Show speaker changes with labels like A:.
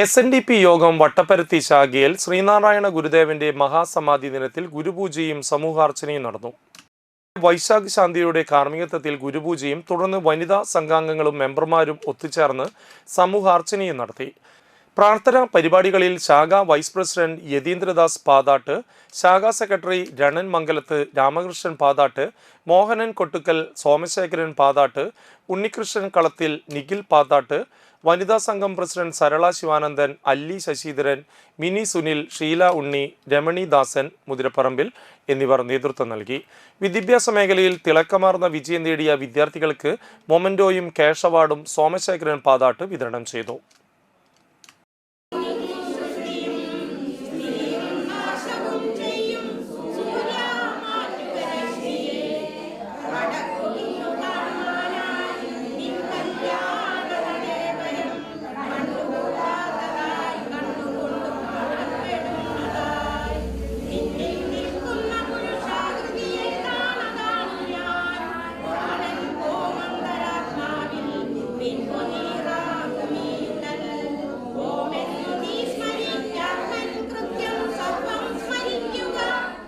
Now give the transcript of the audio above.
A: S N D P യോഗം വട്ടപ്പരുത്തി ശാഖയിൽ ശ്രീനാരായണ ഗുരുദേവന്റെ മഹാസമാധി ദിനത്തിൽ ഗുരുപൂജയും സമൂഹാർച്ചനയും നടന്നു. വൈശാഖ് ശാന്തിയുടെ കാർമ്മികത്വത്തിൽ ഗുരുപൂജയും തുടർന്ന് വനിതാ സംഘാംഗങ്ങളും മെമ്പർമാരും ഒത്തുചേർന്ന് സമൂഹാർച്ചനയും നടത്തി. പ്രാർത്ഥനാ പരിപാടികളിൽ ശാഖ വൈസ് പ്രസിഡന്റ് യതീന്ദ്രദാസ് പാതാട്ട് ശാഖാ സെക്രട്ടറി രണൻ മംഗലത്ത് രാമകൃഷ്ണൻ പാതാട്ട് മോഹനൻ കൊട്ടുക്കൽ സോമശേഖരൻ പാതാട്ട് ഉണ്ണികൃഷ്ണൻ കളത്തിൽ നിഖിൽ പാതാട്ട് വനിതാ സംഘം പ്രസിഡന്റ് സരള ശിവാനന്ദൻ അല്ലി ശശിധരൻ മിനി സുനിൽ ഷീല ഉണ്ണി രമണി ദാസൻ മുതിരപ്പറമ്പിൽ എന്നിവർ നേതൃത്വം നൽകി. വിദ്യാഭ്യാസ മേഖലയിൽ തിളക്കമാർന്ന വിജയം നേടിയ വിദ്യാർത്ഥികൾക്ക് മൊമന്റോയും ക്യാഷ് അവാർഡും സോമശേഖരൻ പാതാട്ട് വിതരണം ചെയ്തു.